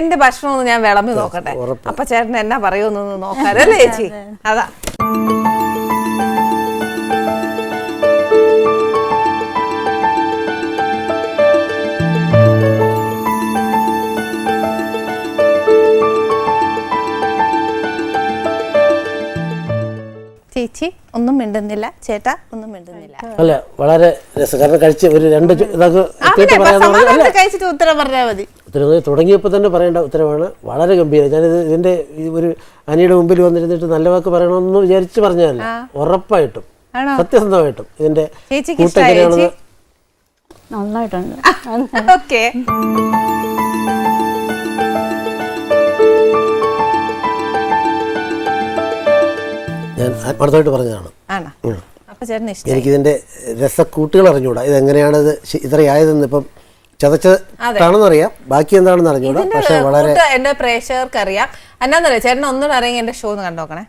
എന്റെ ഭക്ഷണം ഒന്ന് ഞാൻ വിളമ്പി നോക്കട്ടെ. അപ്പൊ ചേട്ടൻ എന്നാ പറയുമെന്നൊന്ന് നോക്കാലോ ചേച്ചി? അതാ. ചേച്ചി ഒന്നും മിണ്ടുന്നില്ല. ചേട്ടാ ഒന്നും മിണ്ടുന്നില്ല. അല്ല വളരെ രസകരം കഴിച്ച് ഒരു രണ്ട് ഇതൊക്കെ കഴിച്ചിട്ട് ഉത്തരം പറഞ്ഞാൽ മതി. ഉത്തരം തുടങ്ങിയപ്പോൾ തന്നെ പറയേണ്ട ഉത്തരവാണ് വളരെ ഗംഭീരം. ഞാനിത് ഇതിന്റെ ഈ ഒരു അനിയുടെ മുമ്പിൽ വന്നിരുന്നിട്ട് നല്ല വാക്ക് പറയണമെന്ന് വിചാരിച്ച് പറഞ്ഞതല്ല. ഉറപ്പായിട്ടും. സത്യസന്ധമായിട്ടും. ഇതിന്റെ കൂട്ടെങ്ങനെയാണെന്ന് നന്നായിട്ടുണ്ട്. ഓക്കെ ഞാൻ ആത്മാർത്ഥമായിട്ട് പറഞ്ഞതാണ്. എനിക്കിതിന്റെ രസക്കൂട്ടുകൾ അറിഞ്ഞൂടാ ഇതെങ്ങനെയാണ് ഇത് ശ- ഇത്രയായതെന്ന് ഇപ്പം ചതച്ചതാണെന്നറിയാം ബാക്കി എന്താണെന്ന് അറിഞ്ഞൂടാ. പക്ഷേ വളരെ എന്റെ പ്രേക്ഷകർക്ക് അറിയാം എന്നാന്നറിയോ ചേട്ടൻ ഒന്നുകൂടെ അറിയാം എന്റെ ഷോ ഒന്ന് കണ്ടോക്കണേ.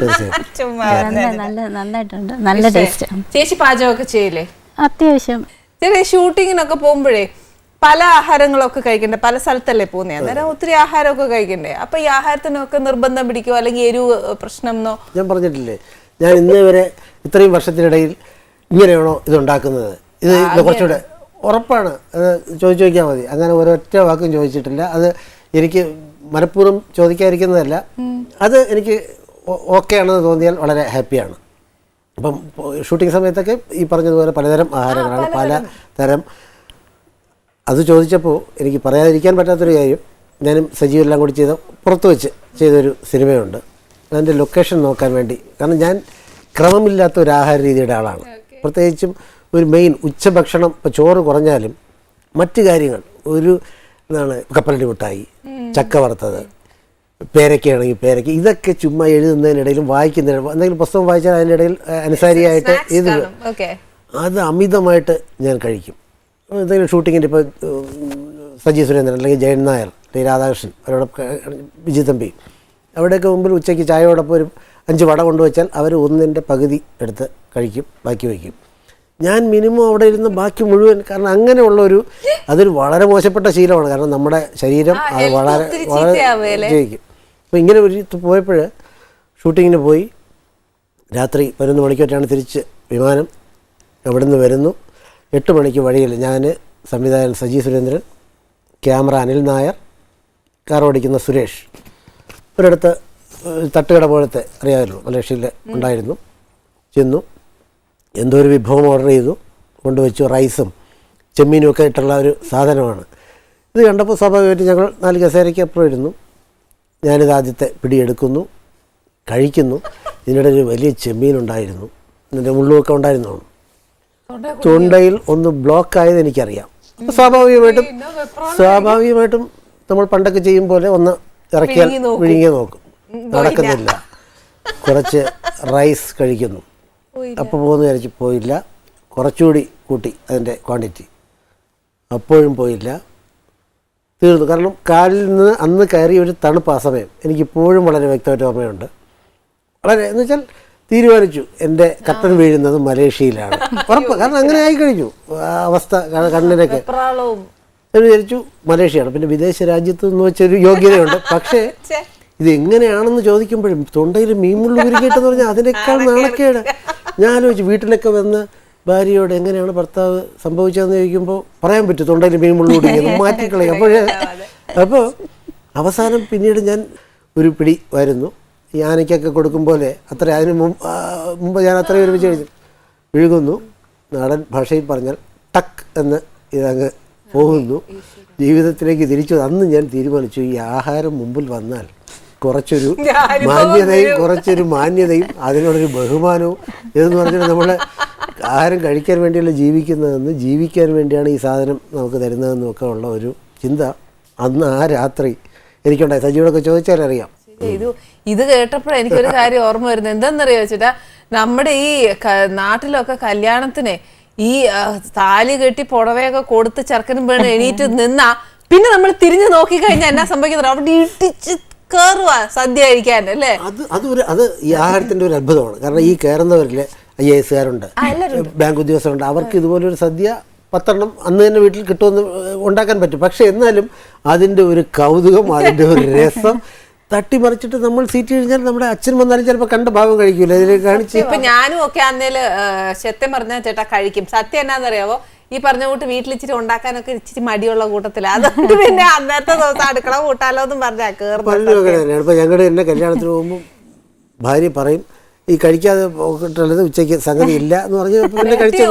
തീർച്ചയായും ചുമ്മാ നല്ല നല്ല നന്നായിട്ടുണ്ട്. നല്ല ടേസ്റ്റ് ചേച്ചി പാചകമൊക്കെ ചെയ്യില്ലേ? അത്യാവശ്യം. ചേച്ചി ഷൂട്ടിങ്ങിനൊക്കെ പോകുമ്പോഴേ പല ആഹാരങ്ങളൊക്കെ കഴിക്കണ്ടേ? പല സ്ഥലത്തല്ലേ പോകുന്നത് അന്നേരം ഒത്തിരി ആഹാരമൊക്കെ കഴിക്കണ്ടേ? അപ്പൊ ഈ ആഹാരത്തിനൊക്കെ നിർബന്ധം പിടിക്കുമോ അല്ലെങ്കിൽ എരിവ് പ്രശ്നം എന്നോ ഞാൻ പറഞ്ഞിട്ടില്ലേ? ഞാൻ ഇന്നേ വരെ ഇത്രയും വർഷത്തിനിടയിൽ ഇങ്ങനെയാണോ ഇത് ഉണ്ടാക്കുന്നത്? ഇത് കുറച്ചുകൂടെ ഉറപ്പാണ്. അത് ചോദിച്ചു നോക്കിയാൽ മതി. അങ്ങനെ ഒരൊറ്റ വാക്കും ചോദിച്ചിട്ടില്ല. അത് എനിക്ക് മനഃപൂർവം ചോദിക്കാതിരിക്കുന്നതല്ല. അത് എനിക്ക് ഓക്കെ ആണെന്ന് തോന്നിയാൽ വളരെ ഹാപ്പിയാണ്. അപ്പം ഷൂട്ടിംഗ് സമയത്തൊക്കെ ഈ പറഞ്ഞതുപോലെ പലതരം ആഹാരങ്ങളാണ്. പല തരം അത് ചോദിച്ചപ്പോൾ എനിക്ക് പറയാതിരിക്കാൻ പറ്റാത്തൊരു കാര്യം ഞാനും സജീവ് എല്ലാം കൂടി ചെയ്ത പുറത്ത് വെച്ച് ചെയ്തൊരു സിനിമയുണ്ട്. അതിന്റെ ലൊക്കേഷൻ നോക്കാൻ വേണ്ടി. കാരണം ഞാൻ ക്രമമില്ലാത്ത ഒരു ആഹാര രീതിയുടെ ആളാണ്. പ്രത്യേകിച്ചും ഒരു മെയിൻ ഉച്ചഭക്ഷണം ഇപ്പോൾ ചോറ് കുറഞ്ഞാലും മറ്റു കാര്യങ്ങൾ ഒരു എന്താണ് കപ്പലണ്ടി മിഠായി ചക്ക വറുത്തത് പേരക്കയാണെങ്കിൽ പേരക്ക ഇതൊക്കെ ചുമ്മാ എഴുതുന്നതിനിടയിലും വായിക്കുന്നതിന് എന്തെങ്കിലും പുസ്തകം വായിച്ചാൽ അതിന്റെ ഇടയിൽ അനുസാരിയായിട്ട് ഇത് അത് അമിതമായിട്ട് ഞാൻ കഴിക്കും. എന്തെങ്കിലും ഷൂട്ടിങ്ങിന്റെ ഇപ്പോൾ സജി സുരേന്ദ്രൻ അല്ലെങ്കിൽ ജയൻ നായർ അല്ലെങ്കിൽ രാധാകൃഷ്ണൻ അവരോടൊപ്പം വിജയ് തമ്പി അവിടെയൊക്കെ മുമ്പിൽ ഉച്ചയ്ക്ക് ചായയോടൊപ്പം ഒരു അഞ്ച് വട കൊണ്ടുവച്ചാൽ അവർ ഒന്നിന്റെ പകുതി എടുത്ത് കഴിക്കും ബാക്കി വയ്ക്കും. ഞാൻ മിനിമം അവിടെ ഇരുന്ന് ബാക്കി മുഴുവൻ കാരണം അങ്ങനെയുള്ള ഒരു അതൊരു വളരെ മോശപ്പെട്ട ശീലമാണ്. കാരണം നമ്മുടെ ശരീരം അത് വളരെ വളരെ? ജയിക്കും അപ്പോൾ ഇങ്ങനെ ഒരു പോയപ്പോൾ ഷൂട്ടിങ്ങിന് പോയി. രാത്രി പതിനൊന്ന് മണിക്കൊറ്റാണ് തിരിച്ച് വിമാനം. അവിടുന്ന് വരുന്നു. എട്ട് മണിക്ക് വഴിയിൽ ഞാൻ സംവിധായകൻ സജി സുരേന്ദ്രൻ ക്യാമറ അനിൽ നായർ കാർ ഓടിക്കുന്ന സുരേഷ്. ഒരിടത്ത് തട്ടുകട പോലത്തെ അറിയാമല്ലോ മലേഷ്യയിൽ ഉണ്ടായിരുന്നു. ചെന്നു എന്തോ ഒരു വിഭവം ഓർഡർ ചെയ്തു കൊണ്ടുവച്ചു റൈസും ചെമ്മീനും ഒക്കെ ഇട്ടുള്ള ഒരു സാധനമാണ്. ഇത് കണ്ടപ്പോൾ സ്വാഭാവികമായിട്ട് ഞങ്ങൾ നാല് കസേരയ്ക്ക് അപ്പുറം ഇരുന്നു. ഞാനിത് ആദ്യത്തെ പിടിയെടുക്കുന്നു കഴിക്കുന്നു. ഇതിനിടെ ഒരു വലിയ ചെമ്മീൻ ഉണ്ടായിരുന്നു. ഇതിന്റെ മുള്ളുമൊക്കെ ഉണ്ടായിരുന്നു തൊണ്ടയിൽ ഒന്ന് ബ്ലോക്ക് ആയത് എനിക്കറിയാം. സ്വാഭാവികമായിട്ടും സ്വാഭാവികമായിട്ടും നമ്മൾ പണ്ടൊക്കെ ചെയ്യും പോലെ ഒന്ന് ഇറക്കിയാൽ വിഴുങ്ങിയ നോക്കും. വിഴുങ്ങി നോക്കും നടക്കുന്നില്ല. കുറച്ച് റൈസ് കഴിക്കുന്നു. അപ്പോൾ പോകുന്ന വിചാരിച്ച് പോയില്ല. കുറച്ചുകൂടി കൂട്ടി അതിന്റെ ക്വാണ്ടിറ്റി. അപ്പോഴും പോയില്ല. തീർന്നു. കാരണം കാലിൽ നിന്ന് അന്ന് കയറിയ ഒരു തണുപ്പ് ആ സമയം എനിക്കിപ്പോഴും വളരെ വ്യക്തമായിട്ട് ഓർമ്മയുണ്ട്. വളരെ എന്ന് വെച്ചാൽ തീരുമാനിച്ചു. എന്റെ കട്ടൻ വീഴുന്നത് മലേഷ്യയിലാണ്. ഉറപ്പ്. കാരണം അങ്ങനെ ആയി കഴിഞ്ഞു. അവസ്ഥ കണ്ണിനൊക്കെ. വിചാരിച്ചു മലേഷ്യയാണ്. പിന്നെ വിദേശ രാജ്യത്ത് എന്ന് വെച്ചൊരു യോഗ്യതയുണ്ട്. പക്ഷേ ഇത് എങ്ങനെയാണെന്ന് ചോദിക്കുമ്പോഴും തൊണ്ടയിൽ മീൻമുള്ളു ഉരുക്കിയിട്ടെന്ന് പറഞ്ഞാൽ അതിനേക്കാൾ നാണക്കേട്. ഞാൻ ആലോചിച്ചു വീട്ടിലൊക്കെ വന്ന് ഭാര്യയോട് എങ്ങനെയാണ് ഭർത്താവ് സംഭവിച്ചതെന്ന് ചോദിക്കുമ്പോൾ പറയാൻ പറ്റും തൊണ്ടയിൽ മീൻമുള്ളു ഉരുക്കിയത് മാറ്റിക്കളയും. അപ്പോഴേ അപ്പോൾ അവസാനം പിന്നീട് ഞാൻ ഒരു പിടി വരുന്നു. ഈ ആനയ്ക്കൊക്കെ കൊടുക്കും പോലെ അത്ര അതിന് മുമ്പ് മുമ്പ് ഞാൻ അത്രയും ഒരുമിച്ച് കഴിഞ്ഞു വിഴുകുന്നു നാടൻ ഭാഷയിൽ പറഞ്ഞാൽ ടക്ക് എന്ന് ഇതങ്ങ് പോകുന്നു. ജീവിതത്തിലേക്ക് തിരിച്ചു അന്ന് ഞാൻ തീരുമാനിച്ചു. ഈ ആഹാരം മുമ്പിൽ വന്നാൽ കുറച്ചൊരു മാന്യതയും കുറച്ചൊരു മാന്യതയും അതിനോടൊരു ബഹുമാനവും എന്ന് പറഞ്ഞാൽ നമ്മൾ ആഹാരം കഴിക്കാൻ വേണ്ടിയല്ല ജീവിക്കുന്നതെന്ന് ജീവിക്കാൻ വേണ്ടിയാണ് ഈ സാധനം നമുക്ക് തരുന്നതെന്നും ഒക്കെ ഉള്ള ഒരു ചിന്ത അന്ന് ആ രാത്രി എനിക്കുണ്ടായി. സജീവനൊക്കെ ചോദിച്ചാൽ അറിയാം ഇത് ഇത് കേട്ടപ്പോഴേ എനിക്കൊരു കാര്യം ഓർമ്മ വരുന്നത്. എന്തെന്നറിയോ വെച്ചിട്ടാ നമ്മുടെ ഈ നാട്ടിലൊക്കെ കല്യാണത്തിന് ഈ താലി കെട്ടി പുടവയൊക്കെ കൊടുത്ത് ചെറുക്കനും വേണം എണീറ്റ് നിന്നാ പിന്നെ നമ്മൾ തിരിഞ്ഞു നോക്കി കഴിഞ്ഞാൽ എന്നാ സംഭവിക്കുന്നത്? അവിടെ ഇടിച്ച് കയറുവാ സദ്യ കഴിക്കാൻ അല്ലേ? അത് അത് ഒരു അത് ഈ ആഹാരത്തിന്റെ ഒരു അത്ഭുതമാണ്. കാരണം ഈ കയറുന്നവരിൽ ഐ എ എസുകാരുണ്ട് ബാങ്ക് ഉദ്യോഗസ്ഥരുണ്ട്. അവർക്ക് ഇതുപോലൊരു സദ്യ പത്തെണ്ണം അന്ന് തന്നെ വീട്ടിൽ കിട്ടുമെന്ന് ഉണ്ടാക്കാൻ പറ്റും. പക്ഷെ എന്നാലും അതിന്റെ ഒരു കൗതുകം അതിന്റെ ഒരു രസം തട്ടിമറിച്ചിട്ട് നമ്മൾ സീറ്റ് കഴിഞ്ഞാൽ നമ്മുടെ അച്ഛൻ വന്നാലും ചിലപ്പോൾ കണ്ട ഭാഗം കഴിക്കൂല. ഇതിൽ കാണിച്ച് ഇപ്പൊ ഞാനും ഒക്കെ അന്നേൽ സത്യം പറഞ്ഞ ചേട്ടാ കഴിക്കും. സത്യം എന്നാന്നറിയാവോ? ഈ പറഞ്ഞ കൂട്ട് വീട്ടിൽ ഇച്ചിരി ഉണ്ടാക്കാനൊക്കെ ഇച്ചിരി മടിയുള്ള കൂട്ടത്തിൽ. അതുകൊണ്ട് പിന്നെ അന്നത്തെ ദിവസം അടുക്കള കൂട്ടാലോ എന്നും പറഞ്ഞാൽ ഞങ്ങളുടെ എന്നെ കല്യാണത്തിന് പോകുമ്പോൾ ഭാര്യ പറയും ഈ കഴിക്കാതെ പോകട്ടുള്ളത് ഉച്ചയ്ക്ക് സംഗതി ഇല്ല എന്ന് പറഞ്ഞ് പിന്നെ കഴിച്ചു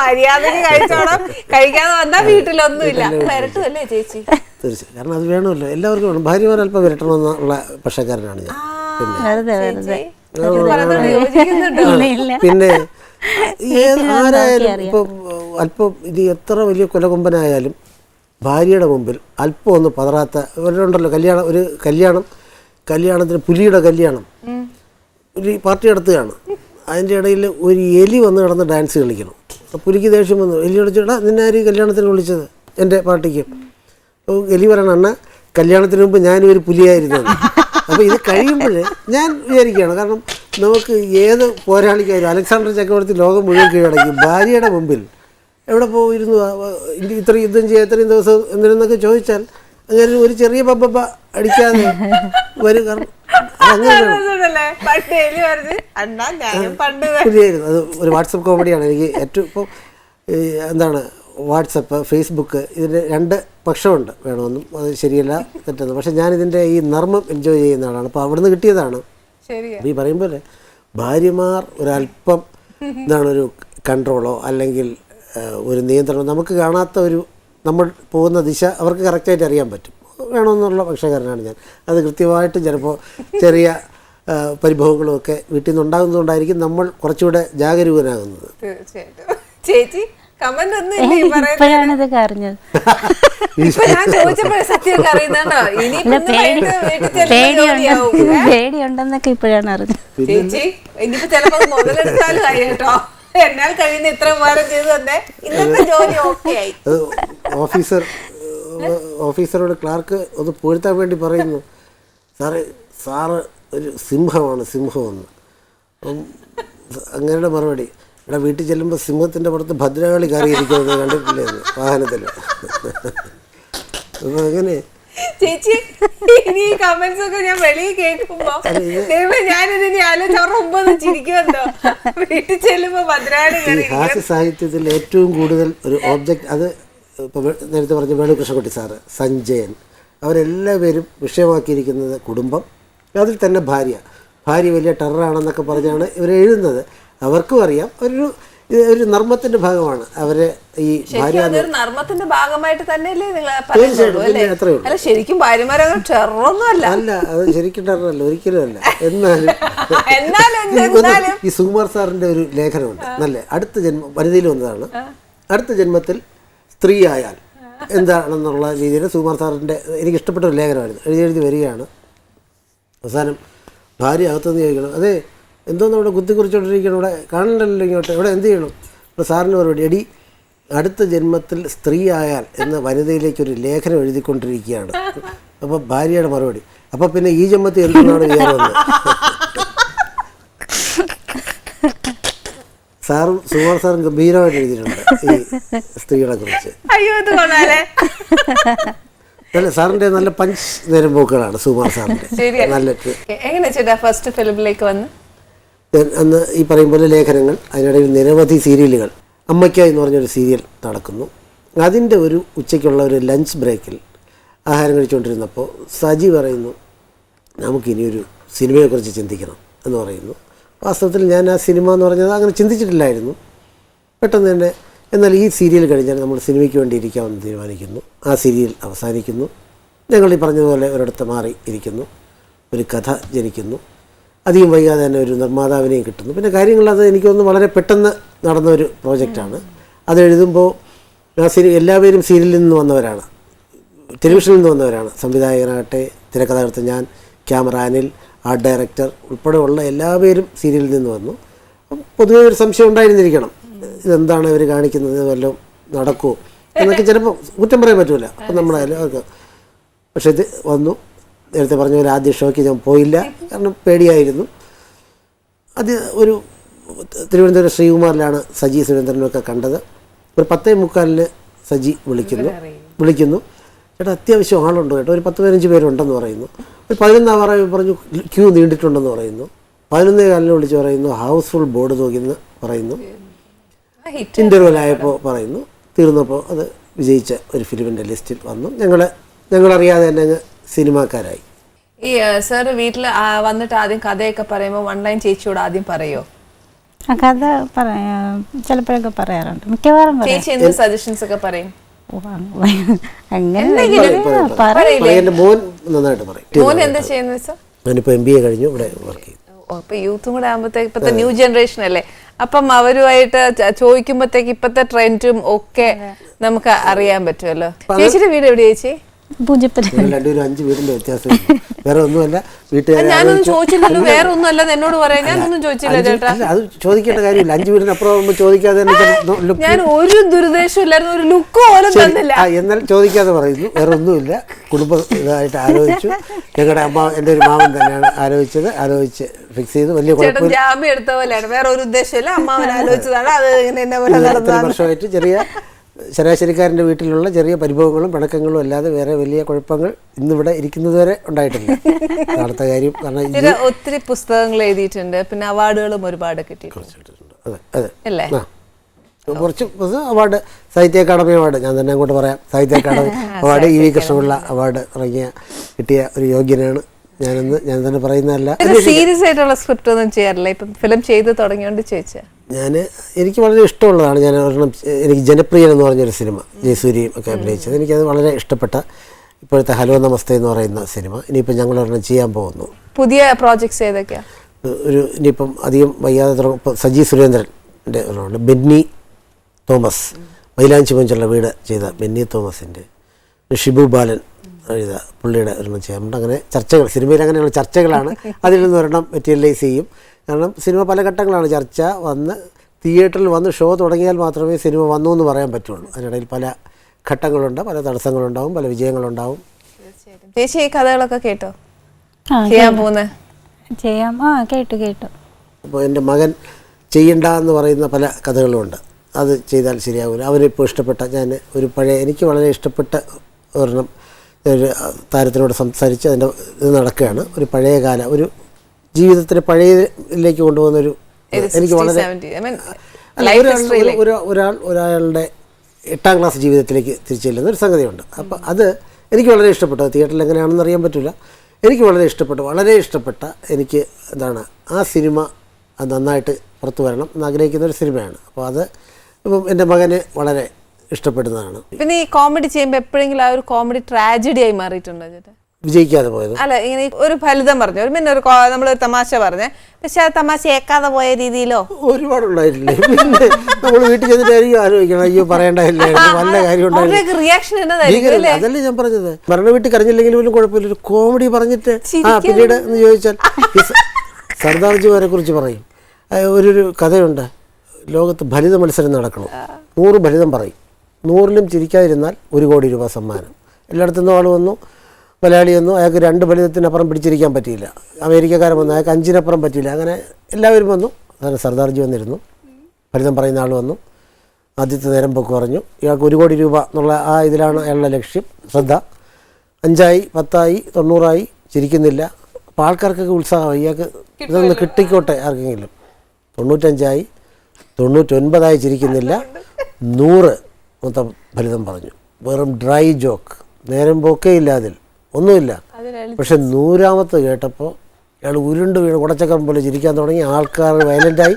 മര്യാദയ്ക്ക് കഴിച്ചോണം. കഴിക്കാതെ വന്നാ വീട്ടിലൊന്നുമില്ല. വരട്ടുമല്ലേ ചേച്ചി? തീർച്ചയായും. കാരണം അത് വേണമല്ലോ. എല്ലാവർക്കും വേണം. ഭാര്യമാർ അല്പം വരട്ടണമെന്നുള്ള പക്ഷക്കാരനാണ് ഞാൻ. പിന്നെ. പിന്നെ ഏത് ആരായാലും ഇപ്പൊ അല്പം ഇത് എത്ര വലിയ കൊലകൊമ്പനായാലും ഭാര്യയുടെ മുമ്പിൽ അല്പം ഒന്ന് പതറാത്ത ഇവരുണ്ടല്ലോ. കല്യാണം ഒരു കല്യാണം കല്യാണത്തിന് പുലിയുടെ കല്യാണം. ഒരു പാർട്ടി നടത്തുകയാണ് അതിന്റെ ഇടയിൽ ഒരു എലി വന്ന് കിടന്ന് ഡാൻസ് കളിക്കണം. അപ്പോൾ പുലിക്ക് ദേഷ്യം വന്നു. എലി വിളിച്ചിടാ നിന്നെ ആര് കല്യാണത്തിന് വിളിച്ചത്? എന്റെ പാർട്ടിക്ക്. അപ്പോൾ എലി പറയണ അണ്ണ കല്യാണത്തിന് മുമ്പ് ഞാനും ഒരു പുലിയായിരുന്നു. അപ്പോൾ ഇത് കഴിയുമ്പോൾ ഞാൻ വിചാരിക്കുകയാണ്. കാരണം നമുക്ക് ഏത് പോരാളിക്കായാലും അലക്സാണ്ടർ ചക്രവർത്തി ലോകം മുഴുവൻ കീഴടക്കി. ഭാര്യയുടെ മുമ്പിൽ എവിടെ പോയിരുന്നു? ഇത്രയും ഇത്ര യുദ്ധം ചെയ്യാൻ ഇത്രയും ദിവസം എന്തിനെന്നൊക്കെ ചോദിച്ചാൽ അങ്ങനെ ഒരു ചെറിയ പപ്പ അടിക്കാതെ വരും. കാരണം അത് ഒരു വാട്സപ്പ് കോമഡിയാണ്. എനിക്ക് ഏറ്റവും ഇപ്പം എന്താണ് വാട്സപ്പ് ഫേസ്ബുക്ക് ഇതിന്റെ രണ്ട് പക്ഷമുണ്ട്. വേണമെന്നും അത് ശരിയല്ല തെറ്റെന്ന്. ഞാൻ ഇതിന്റെ ഈ നർമ്മം എൻജോയ് ചെയ്യുന്ന ആളാണ്. അപ്പോൾ അവിടുന്ന് കിട്ടിയതാണ്. ഈ പറയുമ്പോൾ ഭാര്യമാർ ഒരല്പം എന്താണ് ഒരു കൺട്രോളോ അല്ലെങ്കിൽ ഒരു നിയന്ത്രണം നമുക്ക് കാണാത്ത ഒരു നമ്മൾ പോകുന്ന ദിശ അവർക്ക് കറക്റ്റായിട്ട് അറിയാൻ പറ്റും. വേണമെന്നുള്ള പക്ഷക്കാരനാണ് ഞാൻ. അത് കൃത്യമായിട്ടും ചിലപ്പോൾ ചെറിയ ആ, പരിഭവങ്ങളും ഒക്കെ വീട്ടിൽ നിന്ന് ഉണ്ടാകുന്നതുകൊണ്ടായിരിക്കും നമ്മൾ കുറച്ചുകൂടെ ജാഗരൂകനാകുന്നത്. ചേച്ചി കമന്റ് ഒന്നും ഇല്ല ഈ പറയുന്നത് ഇപ്പോഴാണ് അറിഞ്ഞത് പേടിയുണ്ടെന്നൊക്കെ ഇപ്പോഴാണ് അറിഞ്ഞത്. ചേച്ചി ഇനിയിപ്പോ ചിലപ്പോ മുതലെടുത്താലും കേട്ടോ. എന്നാൽ കഴിയുന്ന ഇത്ര ചെയ്തു തന്നെ ഇന്നത്തെ ജോലി ആയി. ഓഫീസർ ഓഫീസറോട് ക്ലാർക്ക് ഒന്ന് പൂഴ്ത്താൻ വേണ്ടി പറയുന്നു. സാറ് സാറ് ഒരു സിംഹമാണ് സിംഹമെന്ന്. അങ്ങനെയുടെ മറുപടി. ഇവിടെ വീട്ടിൽ ചെല്ലുമ്പോൾ സിംഹത്തിന്റെ പുറത്ത് ഭദ്രകാളി കയറിയിരിക്കുന്നത് കണ്ടിട്ടില്ലായിരുന്നു വാഹനത്തിൽ അപ്പോൾ അങ്ങനെ ചേച്ചി ഇനി ഈ കമന്റ്സ് ഒക്കെ ഞാൻ വെളിയിൽ കേൾക്കുമ്പോ ദൈവം ഞാനിത് ഇനി ആലോചിച്ചൊമ്പത് ചിരിക്കുമല്ലോ വീട്ടിൽ ചെല്ലുമ്പോ ഹാസ്യ സാഹിത്യത്തിൽ ഏറ്റവും കൂടുതൽ ഒരു ഓബ്ജക്റ്റ് അത് ഇപ്പോൾ നേരത്തെ പറഞ്ഞ വേണുകൃഷ്ണകുട്ടി സാറ് സഞ്ജയൻ അവരെല്ലാവരും വിഷയമാക്കിയിരിക്കുന്നത് കുടുംബം അതിൽ തന്നെ ഭാര്യ. ഭാര്യ വലിയ ടെററാണെന്നൊക്കെ പറഞ്ഞാണ് ഇവർ എഴുതുന്നത് അവർക്കും അറിയാം. ഒരു ഇത് ഒരു നർമ്മത്തിന്റെ ഭാഗമാണ്. അവരെ ഈ ഭാര്യ നർമ്മത്തിന്റെ ഭാഗമായിട്ട് തന്നെയല്ലേ നിങ്ങൾ അല്ലേ? ശരിക്കും ഭാര്യമാരൊക്കെ ടെററൊന്നും അല്ല അത് ശരിക്കും ടെറല്ല ഒരിക്കലും അല്ല. എന്നാലും ഈ സുകുമാർ സാറിന്റെ ഒരു ലേഖനമുണ്ട്. നല്ല അടുത്ത ജന്മം വനിതയിൽ വന്നതാണ്. അടുത്ത ജന്മത്തിൽ സ്ത്രീ ആയാൽ എന്താണെന്നുള്ള രീതിയിൽ സുകുമാർ സാറിന്റെ എനിക്ക് ഇഷ്ടപ്പെട്ട ഒരു ലേഖനമായിരുന്നു. എഴുതി എഴുതി വരികയാണ്. അവസാനം ഭാര്യ അകത്തുനിന്ന് ചോദിക്കണം അതെ എന്തോന്ന് ഇവിടെ കുത്തി കുറിച്ചോണ്ടിരിക്കണം ഇവിടെ കാണണ്ടല്ലോ ഇങ്ങോട്ട്. ഇവിടെ എന്ത് ചെയ്യണം? ഇപ്പോൾ സാറിന് മറുപടി എടി അടുത്ത ജന്മത്തിൽ സ്ത്രീ ആയാൽ എന്ന വനിതയിലേക്ക് ഒരു ലേഖനം എഴുതിക്കൊണ്ടിരിക്കുകയാണ്. അപ്പോൾ ഭാര്യയുടെ മറുപടി. അപ്പോൾ പിന്നെ ഈ ജന്മത്തിൽ എന്താണ് വിചാരമെന്ന്? സാറും സുമാർ സാറും ഗംഭീരമായിട്ട് എഴുതിയിട്ടുണ്ട് ഈ സ്ത്രീകളെ കുറിച്ച്. ഇത് കൊള്ളാലേ. നല്ല പഞ്ച് നേരം പോക്കുകളാണ് സുമാർ സാറിന്റെ. നല്ല എങ്ങനെ ചേട്ടാ ഫസ്റ്റ് ഫിലിമിലേക്ക് വന്ന്? അന്ന് ഈ പറയും പോലെ ലേഖനങ്ങൾ അതിനിടയിൽ നിരവധി സീരിയലുകൾ. അമ്മയ്ക്ക എന്ന് പറഞ്ഞൊരു സീരിയൽ നടക്കുന്നു. അതിന്റെ ഒരു ഉച്ചയ്ക്കുള്ള ഒരു ലഞ്ച് ബ്രേക്കിൽ ആഹാരം കഴിച്ചുകൊണ്ടിരുന്നപ്പോൾ സജി പറയുന്നു നമുക്കിനിയൊരു സിനിമയെക്കുറിച്ച് ചിന്തിക്കണം എന്ന് പറയുന്നു. വാസ്തവത്തിൽ ഞാൻ ആ സിനിമ എന്ന് പറഞ്ഞത് അങ്ങനെ ചിന്തിച്ചിട്ടില്ലായിരുന്നു. പെട്ടെന്ന് തന്നെ എന്നാൽ ഈ സീരിയൽ കഴിഞ്ഞാൽ നമ്മൾ സിനിമയ്ക്ക് വേണ്ടി ഇരിക്കാമെന്ന് തീരുമാനിക്കുന്നു. ആ സീരിയൽ അവസാനിക്കുന്നു. ഞങ്ങൾ ഈ പറഞ്ഞതുപോലെ ഒരിടത്ത് മാറി ഇരിക്കുന്നു. ഒരു കഥ ജനിക്കുന്നു. അധികം വൈകാതെ തന്നെ ഒരു നിർമ്മാതാവിനെയും കിട്ടുന്നു. പിന്നെ കാര്യങ്ങളത് എനിക്കൊന്ന് വളരെ പെട്ടെന്ന് നടന്ന ഒരു പ്രോജക്റ്റാണ്. അത് എഴുതുമ്പോൾ ആ സീരി എല്ലാവരും സീരിയലിൽ നിന്ന് വന്നവരാണ്. ടെലിവിഷനിൽ നിന്ന് വന്നവരാണ്. സംവിധായകനാകട്ടെ തിരക്കഥാകൃത്ത് ഞാൻ ക്യാമറ അനിൽ ആർട്ട് ഡയറക്ടർ ഉൾപ്പെടെയുള്ള എല്ലാവരും സീരിയലിൽ നിന്ന് വന്നു. പൊതുവേ ഒരു സംശയം ഉണ്ടായിരുന്നിരിക്കണം. ഇതെന്താണ് ഇവർ കാണിക്കുന്നത്? വല്ലതും നടക്കുമോ എന്നൊക്കെ ചിലപ്പോൾ കുറ്റം പറയാൻ പറ്റില്ല അപ്പം നമ്മളായാലും അതൊക്കെ പക്ഷേ ഇത് വന്നു. നേരത്തെ പറഞ്ഞ പോലെ ആദ്യ ഷോയ്ക്ക് ഞാൻ പോയില്ല. കാരണം പേടിയായിരുന്നു. അത് ഒരു തിരുവനന്തപുരം ശ്രീകുമാറിലാണ് സജി സുരേന്ദ്രനൊക്കെ കണ്ടത്. ഒരു പത്തേ മുക്കാലിന് സജി വിളിക്കുന്നു. വിളിക്കുന്നു. ചേട്ടാ അത്യാവശ്യം ആളുണ്ടോ കേട്ടോ. ഒരു പത്ത് പതിനഞ്ച് പേരുണ്ടെന്ന് പറയുന്നു. ഒരു പതിനൊന്നാം പതിനൊന്നാവാറ പറഞ്ഞു ക്യൂ നീണ്ടിട്ടുണ്ടെന്ന് പറയുന്നു. പതിനൊന്നേ കാലിന് വിളിച്ച് പറയുന്നു ഹൗസ്ഫുൾ ബോർഡ് നോക്കിയെന്ന് പറയുന്നു. ഇന്റർവ്യൂലായപ്പോൾ പറയുന്നു. തീർന്നപ്പോൾ അത് വിജയിച്ച ഒരു ഫിലിമിന്റെ ലിസ്റ്റിൽ വന്നു. ഞങ്ങൾ ഞങ്ങളറിയാതെ തന്നെ സിനിമാക്കാരായി. ഈ സർ വീട്ടിൽ വന്നിട്ട് ആദ്യം കഥയൊക്കെ പറയുമ്പോൾ വൺ ലൈൻ ചേച്ചിയോട് ആദ്യം പറയോ? ആ കഥ പറയാ ചിലപ്പോഴൊക്കെ പറയാറുണ്ട്. മിക്കവാറും പറയാം. ചേച്ചി എന്ത് സജഷൻസ് ഒക്കെ പറയും? മോൻ എന്താ ചെയ്യുന്നത് സാർ ഞാനിപ്പോൾ എം ബി എ കഴിഞ്ഞു ഇവിടെ വർക്ക് ചെയ്തു. ഓ, ഇപ്പൊ യൂത്തും കൂടെ ആകുമ്പോഴത്തേക്ക് ഇപ്പത്തെ ന്യൂ ജനറേഷൻ അല്ലേ? അപ്പം അവരുമായിട്ട് ചോദിക്കുമ്പോഴത്തേക്ക് ഇപ്പത്തെ ട്രെൻഡും ഒക്കെ നമുക്ക് അറിയാൻ പറ്റുമല്ലോ. ചേച്ചിയുടെ വീട് എവിടെയാ ചേച്ചി? രണ്ടുപേരും അഞ്ച് വീടിന്റെ വ്യത്യാസം വേറെ ഒന്നുമല്ല ഞാനൊന്നും ചോദിച്ചില്ലല്ലോ വേറെ ഒന്നും അല്ലെന്ന് എന്നോട് പറയാൻ. ഞാനൊന്നും ചോദിച്ചില്ല ചേട്ടാ. അത് ചോദിക്കേണ്ട കാര്യമില്ല. അഞ്ച് ആകുമ്പോൾ ചോദിക്കാതെ ഞാൻ ഒരു ദുരുദ്ദേശം ഇല്ലായിരുന്നു ഒരു ലുക്ക് പോലും തന്നില്ല. എന്നാൽ ചോദിക്കാതെ പറയുന്നു. വേറെ ഒന്നുമില്ല. കുടുംബ ഇതായിട്ട് ആലോചിച്ചു. ഞങ്ങളുടെ അമ്മ എന്റെ ഒരു മാമൻ തന്നെയാണ് ആലോചിച്ചത്. ആലോചിച്ച് ഫിക്സ് ചെയ്ത് വലിയ ജാമ്യം എടുത്ത പോലെയാണ്. വേറെ ഒരു ഉദ്ദേശമില്ല അമ്മാവൻ ആലോചിച്ചതാണ്. അത് ഇങ്ങനെ വർഷമായിട്ട് ചെറിയ ശരാശരിക്കാരന്റെ വീട്ടിലുള്ള ചെറിയ പരിഭവങ്ങളും പിണക്കങ്ങളും അല്ലാതെ വേറെ വലിയ കുഴപ്പങ്ങൾ ഇന്നിവിടെ ഇരിക്കുന്നത് വരെ ഉണ്ടായിട്ടില്ല. അടുത്ത കാര്യം കാരണം ഒത്തിരി പുസ്തകങ്ങൾ എഴുതിയിട്ടുണ്ട്. പിന്നെ അവാർഡുകളും ഒരുപാട് കിട്ടിയിട്ടുണ്ട്. അതെ അതെ. അല്ലേ? കുറച്ച് അവാർഡ് സാഹിത്യ അക്കാദമി അവാർഡ്. ഞാൻ തന്നെ അങ്ങോട്ട് പറയാം. Sahitya academy award E V Krishnapillai award ഇറങ്ങിയ കിട്ടിയ ഒരു യോഗ്യനാണ് ഞാനെന്ന് ഞാൻ തന്നെ പറയുന്നതല്ല സീരിയസ് ആയിട്ടുള്ള സ്ക്രിപ്റ്റ് ഒന്നും ചെയ്യാറില്ല. ഇപ്പം ഫിലിം ചെയ്ത് തുടങ്ങിയോണ്ട് ചോദിച്ചാ ഞാൻ എനിക്ക് വളരെ ഇഷ്ടമുള്ളതാണ് ഞാൻ ഒരെണ്ണം എനിക്ക് ജനപ്രിയൻ എന്ന് പറഞ്ഞൊരു സിനിമ ജയസൂര്യയും ഒക്കെ അഭിനയിച്ചത്. എനിക്കത് വളരെ ഇഷ്ടപ്പെട്ട ഇപ്പോഴത്തെ ഹലോ നമസ്തേ എന്ന് പറയുന്ന സിനിമ. ഇനിയിപ്പോൾ ഞങ്ങൾ ഒരെണ്ണം ചെയ്യാൻ പോകുന്നു. പുതിയ പ്രോജക്ട്സ് ഏതൊക്കെയാണ് ഒരു ഇനിയിപ്പം അധികം വയ്യാതെ തുടങ്ങും. സജി സുരേന്ദ്രന്റെ ഒരെണ്ണമുണ്ട് ബെന്നി തോമസ് മൈലാഞ്ചി മഞ്ചുള്ള വീട് ചെയ്ത ബെന്നി തോമസിന്റെ ഷിബു ബാലൻ എഴുത പുള്ളിയുടെ ഒരെണ്ണം നമ്മുടെ അങ്ങനെ ചർച്ചകൾ സിനിമയിൽ അങ്ങനെയുള്ള ചർച്ചകളാണ് അതിൽ നിന്ന് ഒരെണ്ണം മെറ്റീരിയലൈസ് ചെയ്യും. കാരണം സിനിമ പല ഘട്ടങ്ങളാണ്. ചർച്ച വന്ന് തിയേറ്ററിൽ വന്ന് ഷോ തുടങ്ങിയാൽ മാത്രമേ സിനിമ വന്നു എന്ന് പറയാൻ പറ്റുള്ളൂ. അതിനിടയിൽ പല ഘട്ടങ്ങളുണ്ട് പല തടസ്സങ്ങളുണ്ടാവും പല വിജയങ്ങളുണ്ടാവും. ചേച്ചി ഈ കഥകളൊക്കെ കേട്ടോ? ചെയ്യാൻ പോകുന്നത് ചെയ്യാം. ആ കേട്ടു കേട്ടു. അപ്പോൾ എന്റെ മകൻ ചെയ്യണ്ട എന്ന് പറയുന്ന പല കഥകളുമുണ്ട് അത് ചെയ്താൽ ശരിയാവില്ല. അവനിപ്പോൾ ഇഷ്ടപ്പെട്ട ഞാൻ ഒരു പഴയ എനിക്ക് വളരെ ഇഷ്ടപ്പെട്ട ഒരെണ്ണം ഒരു താരത്തിനോട് സംസാരിച്ച് അതിന്റെ ഇത് നടക്കുകയാണ്. ഒരു പഴയ കാല ഒരു ജീവിതത്തിന് പഴയതിലേക്ക് കൊണ്ടുപോകുന്ന ഒരു എനിക്ക് വളരെ ഒരു- ഒരു- ഒരാൾ ഒരാളുടെ എട്ടാം ക്ലാസ് ജീവിതത്തിലേക്ക് തിരിച്ചു ചെല്ലുന്ന ഒരു സംഗതിയുണ്ട്. അപ്പോൾ അത് എനിക്ക് വളരെ ഇഷ്ടപ്പെട്ടു. തിയേറ്ററിൽ എങ്ങനെയാണെന്ന് അറിയാൻ പറ്റില്ല. എനിക്ക് വളരെ ഇഷ്ടപ്പെട്ടു. വളരെ ഇഷ്ടപ്പെട്ട എനിക്ക് എന്താണ് ആ സിനിമ നന്നായിട്ട് പുറത്തു വരണം എന്ന് ആഗ്രഹിക്കുന്ന ഒരു സിനിമയാണ്. അപ്പോൾ അത് ഇപ്പം എന്റെ മകന് വളരെ ഇഷ്ടപ്പെടുന്നതാണ്. പിന്നെ ഈ കോമഡി ചെയ്യുമ്പോൾ എപ്പോഴെങ്കിലും ആ ഒരു കോമഡി ട്രാജഡി ആയി മാറിയിട്ടുണ്ടോ ചേട്ടാ? വിജയിക്കാതെ പോയത്. അല്ല ഇങ്ങനെ ഒരു ഫലിതം പറഞ്ഞു? ഒരു പിന്നെ ഒരു നമ്മളൊരു തമാശ പറഞ്ഞേ. പക്ഷെ ആ തമാശ ഏക്കാതെ പോയ രീതിയിലോ? ഒരുപാട് ഒരുപാടുണ്ടായിട്ടില്ലേ പിന്നെ നമ്മൾ വീട്ടിൽ ചെന്നിട്ടായിരിക്കും ആലോചിക്കണം. അയ്യോ പറയണ്ടായില്ലേ? നല്ല കാര്യം റിയാക്ഷൻ അതല്ലേ ഞാൻ പറഞ്ഞത്. മരണ വീട്ടിൽ കരഞ്ഞില്ലെങ്കിൽ പോലും കുഴപ്പമില്ല. ഒരു കോമഡി പറഞ്ഞിട്ട് ആ പിന്നീട് എന്ന് ചോദിച്ചാൽ സർദാർജിമാരെ കുറിച്ച് പറയും. ഒരു കഥയുണ്ട്. ലോകത്ത് ഫലിത മത്സരം നടക്കണം. നൂറ് ഫലിതം പറയും. നൂറിലും ചിരിക്കാതിരുന്നാൽ ഒരു കോടി രൂപ സമ്മാനം. എല്ലായിടത്തു നിന്നും ആൾ വന്നു. മലയാളി വന്നു. അയാൾക്ക് രണ്ട് ഫലിതത്തിനപ്പുറം പിടിച്ചിരിക്കാൻ പറ്റിയില്ല. അമേരിക്കക്കാരൻ വന്നു. അയാൾക്ക് അഞ്ചിനപ്പുറം പറ്റിയില്ല. അങ്ങനെ എല്ലാവരും വന്നു. അങ്ങനെ സർദാർജി വന്നിരുന്നു. ഫലിതം പറയുന്ന ആൾ വന്നു. ആദ്യത്തെ നേരം പൊക്ക് പറഞ്ഞു ഇയാൾക്ക് ഒരു കോടി രൂപ എന്നുള്ള ആ ഇതിലാണ് അയാളുടെ ലക്ഷ്യം. ശ്രദ്ധ. അഞ്ചായി പത്തായി തൊണ്ണൂറായി. ചിരിക്കുന്നില്ല. അപ്പോൾ ആൾക്കാർക്കൊക്കെ ഉത്സാഹമായി. ഇയാൾക്ക് ഇതൊന്ന് കിട്ടിക്കോട്ടെ ആർക്കെങ്കിലും. തൊണ്ണൂറ്റഞ്ചായി. തൊണ്ണൂറ്റൊൻപതായി ചിരിക്കുന്നില്ല. നൂറ്. മൊത്തം ഫലിതം പറഞ്ഞു. വെറും ഡ്രൈ ജോക്ക്. നേരം പോക്കേ ഇല്ല അതിൽ. ഒന്നുമില്ല. പക്ഷെ നൂറാമത്തെ കേട്ടപ്പോൾ അയാൾ ഉരുണ്ട് വീണ് കുടച്ചക്കം പോലെ ചിരിക്കാൻ തുടങ്ങി. ആൾക്കാർ വയലന്റായി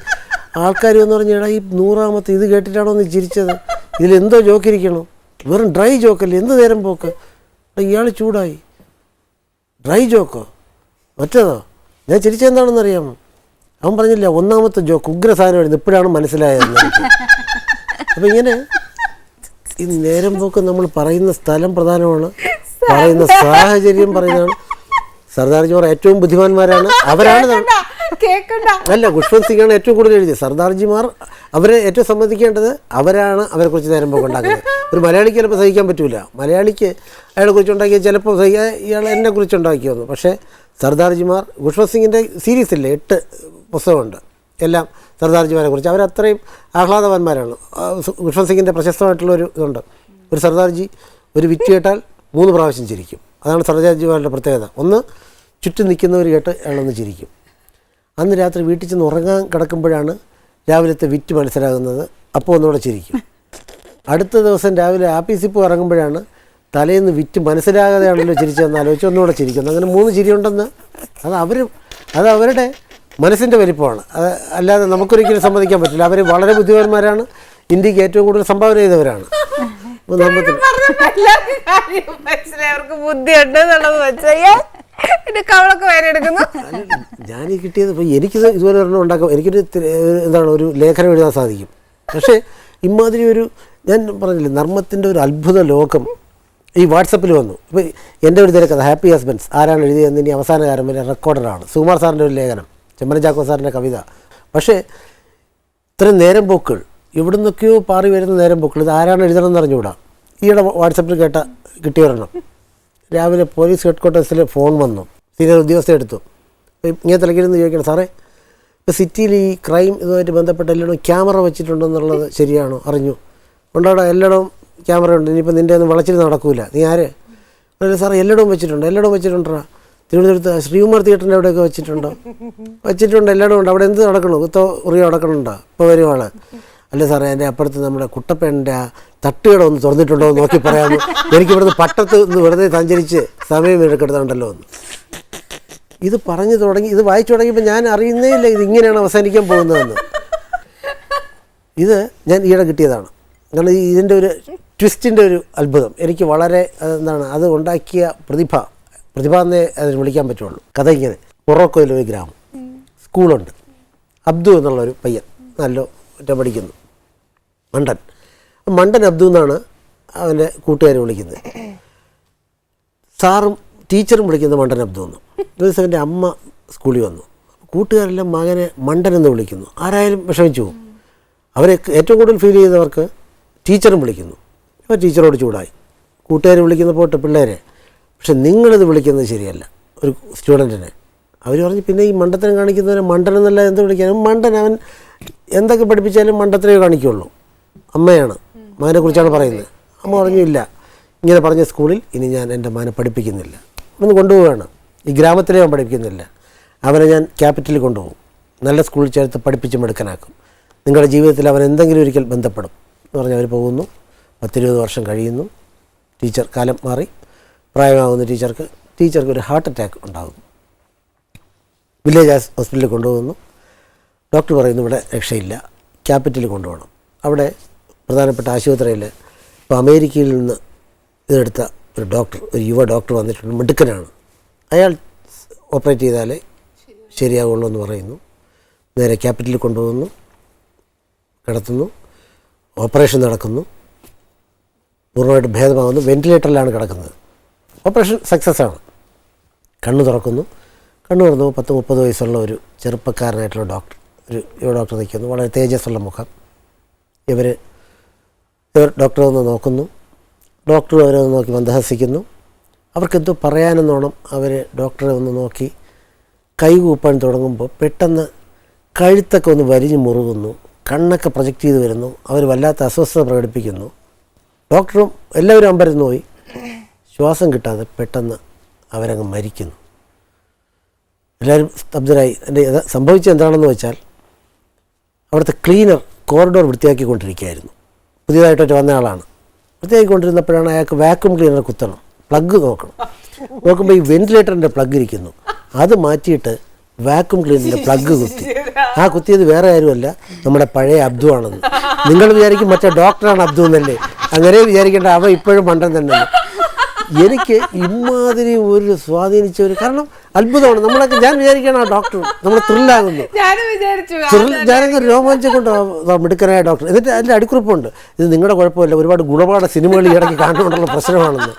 ആൾക്കാർ എന്ന് പറഞ്ഞാൽ ഈ നൂറാമത്തെ ഇത് കേട്ടിട്ടാണോ നീ ചിരിച്ചത്? ഇതിലെന്തോ ജോക്കിരിക്കണോ വെറും ഡ്രൈ ജോക്കല്ലേ എന്ത് നേരം പോക്ക്? ഇയാൾ ചൂടായി. ഡ്രൈ ജോക്കോ? മറ്റേതോ? ഞാൻ ചിരിച്ചെന്താണെന്ന് അറിയാമോ അവൻ പറഞ്ഞില്ല ഒന്നാമത്തെ ജോക്ക് ഉഗ്ര സാധനമായിരുന്നു ഇപ്പോഴാണ് മനസ്സിലായത്. അപ്പം ഇങ്ങനെ ഈ നേരം പോക്ക് നമ്മൾ പറയുന്ന സ്ഥലം പ്രധാനമാണ്. പറയുന്ന സാഹചര്യം പറയുന്നതാണ്. സർദാർജിമാർ ഏറ്റവും ബുദ്ധിമാന്മാരാണ്. അവരാണ് അല്ല ഖുഷ്വന്ത് സിംഗ് ആണ് ഏറ്റവും കൂടുതൽ എഴുതിയത്. സർദാർജിമാർ അവരെ ഏറ്റവും സമ്മതിക്കേണ്ടത് അവരാണ് അവരെ കുറിച്ച് നേരം പോക്ക് ഉണ്ടാക്കുന്നത്. ഒരു മലയാളിക്ക് ചിലപ്പോൾ സഹിക്കാൻ പറ്റൂല. മലയാളിക്ക് അയാളെ കുറിച്ച് ഉണ്ടാക്കിയ ചിലപ്പോൾ സഹിക്കാൻ ഇയാൾ എന്നെ കുറിച്ച് ഉണ്ടാക്കിയോന്നു. പക്ഷേ സർദാർജിമാർ ഖുഷ്വന്ത് സിംഗിന്റെ സീരീസ് ഇല്ലേ എട്ട് പുസ്തകമുണ്ട്. എല്ലാം സർദാർജിമാരെ കുറിച്ച് അവരത്രയും ആഹ്ലാദവാന്മാരാണ്. സു- സിംഗിന്റെ പ്രശസ്തമായിട്ടുള്ള ഒരു ഇതുണ്ട്. ഒരു സർദാർജി ഒരു വിറ്റ് കേട്ടാൽ മൂന്ന് പ്രാവശ്യം ചിരിക്കും. അതാണ് സർദാർജിമാരുടെ പ്രത്യേകത. ഒന്ന് ചുറ്റും നിൽക്കുന്നവർ കേട്ട് അയാളൊന്ന് ചിരിക്കും. അന്ന് രാത്രി വീട്ടിൽ ചെന്ന് ഉറങ്ങാൻ കിടക്കുമ്പോഴാണ് രാവിലത്തെ വിറ്റ് മനസ്സിലാകുന്നത്. അപ്പോൾ ഒന്നുകൂടെ ചിരിക്കും. അടുത്ത ദിവസം രാവിലെ ആപ്പീസിൽ പോയി ഇറങ്ങുമ്പോഴാണ് തലേന്ന് വിറ്റ് മനസ്സിലാകാതെയാണല്ലോ ചിരിച്ചതെന്ന് ആലോചിച്ച് ഒന്നുകൂടെ ചിരിക്കുന്നത് അങ്ങനെ മൂന്ന് ചിരിയുണ്ടെന്ന്. അത് അവർ അത് അവരുടെ മനസ്സിന്റെ വലിപ്പമാണ്. അത് അല്ലാതെ നമുക്കൊരിക്കലും സമ്മതിക്കാൻ പറ്റില്ല. അവർ വളരെ ബുദ്ധിമാന്മാരാണ്. ഇന്ത്യയ്ക്ക് ഏറ്റവും കൂടുതൽ സംഭാവന ചെയ്തവരാണ്. അവർക്ക് ബുദ്ധിയുണ്ട് എന്നുള്ളത് കവളൊക്കെ ഞാൻ ഈ കിട്ടിയത് ഇപ്പോൾ എനിക്ക് ഇതുപോലെ ഒരെണ്ണം ഉണ്ടാക്കാം എനിക്കൊരു എന്താണ് ഒരു ലേഖനം എഴുതാൻ സാധിക്കും. പക്ഷേ ഇമാതിരി ഒരു ഞാൻ പറഞ്ഞില്ലേ നർമ്മത്തിന്റെ ഒരു അത്ഭുത ലോകം ഈ വാട്സപ്പിൽ വന്നു. ഇപ്പോൾ എന്റെ ഒരു തിരക്കഥ ഹാപ്പി ഹസ്ബൻഡ്സ് ആരാണ് എഴുതിയതെന്ന് ഇനി അവസാന കാലം വരെ റെക്കോർഡറാണ്. സുകുമാർ സാറിന്റെ ഒരു ലേഖനം. ചെമ്മന ചാക്കോ സാറിന്റെ കവിത. പക്ഷേ ഇത്രയും നേരം പോക്കൾ ഇവിടെ നിന്നൊക്കെയോ പാറി വരുന്ന നേരം പോക്കൾ ഇത് ആരാണ് എഴുതണമെന്ന് അറിഞ്ഞുകൂടാ? ഈയിടെ വാട്സപ്പിൽ കേട്ട കിട്ടിയൊരെണ്ണം. രാവിലെ പോലീസ് ഹെഡ് ക്വാർട്ടേഴ്സിൽ ഫോൺ വന്നു. സീനിയർ ഉദ്യോഗസ്ഥ എടുത്തു. ഇങ്ങനെ തിളക്കിരുന്ന് ചോദിക്കണം സാറേ ഇപ്പോൾ സിറ്റിയിൽ ഈ ക്രൈം ഇതുമായിട്ട് ബന്ധപ്പെട്ട എല്ലായിടവും ക്യാമറ വെച്ചിട്ടുണ്ടെന്നുള്ളത് ശരിയാണോ? അറിഞ്ഞു. ഉണ്ടോടാ എല്ലായിടവും ക്യാമറ ഉണ്ട് ഇനിയിപ്പോൾ നിന്റെ ഒന്നും വളച്ചിൽ നടക്കൂല. നീ ആര്? സാറേ എല്ലായിടവും വെച്ചിട്ടുണ്ട്. എല്ലായിടവും വെച്ചിട്ടുണ്ടോ തിരുവനന്തപുരത്ത് ശ്രീകുമാർ തിയേറ്ററിന്റെ അവിടെയൊക്കെ വെച്ചിട്ടുണ്ടോ? വെച്ചിട്ടുണ്ട് എല്ലായിടും ഉണ്ട്. അവിടെ എന്ത് നടക്കണു? കുത്തോ ഉറിയോ നടക്കണുണ്ടോ? ഇപ്പോൾ വരുവാണ് അല്ല സാറേ എന്റെ അപ്പുറത്ത് നമ്മുടെ കുട്ടപ്പേന്റെ തട്ടുകട ഒന്ന് തുറന്നിട്ടുണ്ടോ എന്ന് നോക്കി പറയാമോ? എനിക്ക് ഇവിടുന്ന് പട്ടത്ത് നിന്ന് വെറുതെ സഞ്ചരിച്ച് സമയം എടുക്കെടുത്തുണ്ടല്ലോ എന്ന്. ഇത് പറഞ്ഞു തുടങ്ങി ഇത് വായിച്ചു തുടങ്ങിയപ്പോൾ ഞാൻ അറിയുന്നേ ഇല്ല ഇത് ഇങ്ങനെയാണ് അവസാനിക്കാൻ പോകുന്നതെന്ന്. ഇത് ഞാൻ ഈയിടെ കിട്ടിയതാണ്. കാരണം ഇതിന്റെ ഒരു ട്വിസ്റ്റിന്റെ ഒരു അത്ഭുതം. എനിക്ക് വളരെ എന്താണ് അത് ഉണ്ടാക്കിയ പ്രതിഭ. പ്രതിഭ എന്നേ അതിന് വിളിക്കാൻ പറ്റുള്ളൂ. കഥ ഇങ്ങനെ മൊറോക്കോയിലെ ഒരു ഗ്രാമം. സ്കൂളുണ്ട്. അബ്ദു എന്നുള്ളൊരു പയ്യൻ നല്ല ഒറ്റ പഠിക്കുന്നു. മണ്ടൻ. മണ്ടൻ അബ്ദു എന്നാണ് അവന്റെ കൂട്ടുകാർ വിളിക്കുന്നത്. സാറും ടീച്ചറും വിളിക്കുന്നത് മണ്ടൻ അബ്ദു എന്ന്. ഒരു ദിവസം എന്റെ അമ്മ സ്കൂളിൽ വന്നു. കൂട്ടുകാരെല്ലാം മകനെ മണ്ടൻ എന്ന് വിളിക്കുന്നു. ആരായാലും വിഷമിച്ചു അവരെ ഏറ്റവും കൂടുതൽ ഫീൽ ചെയ്തവർക്ക് ടീച്ചറും വിളിക്കുന്നു. അപ്പോൾ ടീച്ചറോട് ചൂടായി. കൂട്ടുകാർ വിളിക്കുന്ന പോട്ട് പിള്ളേരെ പക്ഷെ നിങ്ങളിത് വിളിക്കുന്നത് ശരിയല്ല. ഒരു സ്റ്റുഡന്റിനെ അവർ പറഞ്ഞു പിന്നെ ഈ മണ്ടത്തിനെ കാണിക്കുന്നവരെ മണ്ടൻ എന്നല്ല എന്ത് വിളിക്കാനും? മണ്ടൻ അവൻ എന്തൊക്കെ പഠിപ്പിച്ചാലും മണ്ടത്തിനെ കാണിക്കുള്ളൂ. അമ്മയാണ്. മകനെ കുറിച്ചാണ് പറയുന്നത്. അമ്മ പറഞ്ഞു ഇല്ല. ഇങ്ങനെ പറഞ്ഞ സ്കൂളിൽ ഇനി ഞാൻ എന്റെ മകനെ പഠിപ്പിക്കുന്നില്ല. ഒന്ന് കൊണ്ടുപോവുകയാണ്. ഈ ഗ്രാമത്തിലെ അവൻ പഠിപ്പിക്കുന്നില്ല. അവനെ ഞാൻ ക്യാപിറ്റലിൽ കൊണ്ടുപോകും. നല്ല സ്കൂളിൽ ചേർത്ത് പഠിപ്പിച്ച് മെടുക്കനാക്കും. നിങ്ങളുടെ ജീവിതത്തിൽ അവൻ എന്തെങ്കിലും ഒരിക്കൽ ബന്ധപ്പെടും. എന്ന് പറഞ്ഞ് അവർ പോകുന്നു. പത്തിരുപത് വർഷം കഴിയുന്നു. ടീച്ചർ കാലം മാറി. പ്രായമാകുന്ന ടീച്ചർക്ക് ടീച്ചർക്ക് ഒരു ഹാർട്ട് അറ്റാക്ക് ഉണ്ടാകും. വില്ലേജ് ഹോസ്പിറ്റലിൽ കൊണ്ടുപോകുന്നു. ഡോക്ടർ പറയുന്നു ഇവിടെ രക്ഷയില്ല. ക്യാപിറ്റലിൽ കൊണ്ടുപോകണം. അവിടെ പ്രധാനപ്പെട്ട ആശുപത്രിയിൽ ഇപ്പോൾ അമേരിക്കയിൽ നിന്ന് ഇതെടുത്ത ഒരു ഡോക്ടർ ഒരു യുവ ഡോക്ടർ വന്നിട്ടുണ്ട് മിടുക്കനാണ്. അയാൾ ഓപ്പറേറ്റ് ചെയ്താലേ ശരിയാവുള്ളൂ എന്ന് പറയുന്നു. നേരെ ക്യാപിറ്റലിൽ കൊണ്ടുപോകുന്നു കിടത്തുന്നു ഓപ്പറേഷൻ നടക്കുന്നു. പൂർണമായിട്ട് ഭേദമാകുന്നു. വെന്റിലേറ്ററിലാണ് കിടക്കുന്നത്. ഓപ്പറേഷൻ സക്സസ് ആണ്. കണ്ണു തുറക്കുന്നു. കണ്ണു തുറന്നു പത്ത് മുപ്പത് വയസ്സുള്ള ഒരു ചെറുപ്പക്കാരനായിട്ടുള്ള ഡോക്ടർ. ഒരു യുവ ഡോക്ടർ നിൽക്കുന്നു. വളരെ തേജസ്സുള്ള മുഖം. ഇവർ ഇവർ ഡോക്ടറെ ഒന്ന് നോക്കുന്നു. ഡോക്ടർ അവരെ ഒന്ന് നോക്കി മന്ദഹസിക്കുന്നു അവർക്കെന്തോ പറയാനെന്നോണം അവർ ഡോക്ടറെ ഒന്ന് നോക്കി കൈകൂപ്പാൻ തുടങ്ങുമ്പോൾ പെട്ടെന്ന് കഴുത്തൊക്കെ ഒന്ന് വലിഞ്ഞു മുറുകുന്നു. കണ്ണൊക്കെ പ്രൊജക്റ്റ് ചെയ്ത് വരുന്നു. അവർ വല്ലാത്ത അസ്വസ്ഥത പ്രകടിപ്പിക്കുന്നു. ഡോക്ടറും എല്ലാവരും അമ്പരന്ന് പോയി. ശ്വാസം കിട്ടാതെ പെട്ടെന്ന് അവരങ്ങ് മരിക്കുന്നു. എല്ലാവരും സ്തബ്ധരായി. എന്റെ സംഭവിച്ചത് എന്താണെന്ന് വെച്ചാൽ അവിടുത്തെ ക്ലീനർ കോറിഡോർ വൃത്തിയാക്കിക്കൊണ്ടിരിക്കുകയായിരുന്നു. പുതിയതായിട്ടൊക്കെ വന്ന ആളാണ്. വൃത്തിയാക്കിക്കൊണ്ടിരുന്നപ്പോഴാണ് അയാൾക്ക് വാക്യൂം ക്ലീനർ കുത്തണം. പ്ലഗ് നോക്കണം. നോക്കുമ്പോൾ ഈ വെന്റിലേറ്ററിന്റെ പ്ലഗ് ഇരിക്കുന്നു. അത് മാറ്റിയിട്ട് വാക്യൂം ക്ലീനറിന്റെ പ്ലഗ് കുത്തി. ആ കുത്തിയത് വേറെ ആരുമല്ല നമ്മുടെ പഴയ അബ്ദു ആണെന്ന്. നിങ്ങൾ വിചാരിക്കും മറ്റേ ഡോക്ടറാണ് അബ്ദു എന്നല്ലേ. അങ്ങനെ വിചാരിക്കേണ്ട അവ ഇപ്പോഴും മണ്ടൻ തന്നെ എനിക്ക് ഇമാതിരി ഒരു സ്വാധീനിച്ച ഒരു കാരണം അത്ഭുതമാണ്. നമ്മളൊക്കെ ഞാൻ വിചാരിക്കണം ആ ഡോക്ടർ നമ്മൾ ത്രില്ലാകുന്നു. ഞാനൊക്കെ രോമാഞ്ചം കൊണ്ട് മിടുക്കനായ ഡോക്ടർ എന്നിട്ട് അതിന്റെ അടിക്കുറിപ്പുണ്ട്. ഇത് നിങ്ങളുടെ കുഴപ്പമില്ല. ഒരുപാട് ഗുണപാഠ സിനിമകൾ ഈ ഇടയ്ക്ക് കാണുന്നുണ്ടുള്ള പ്രശ്നമാണെന്ന്.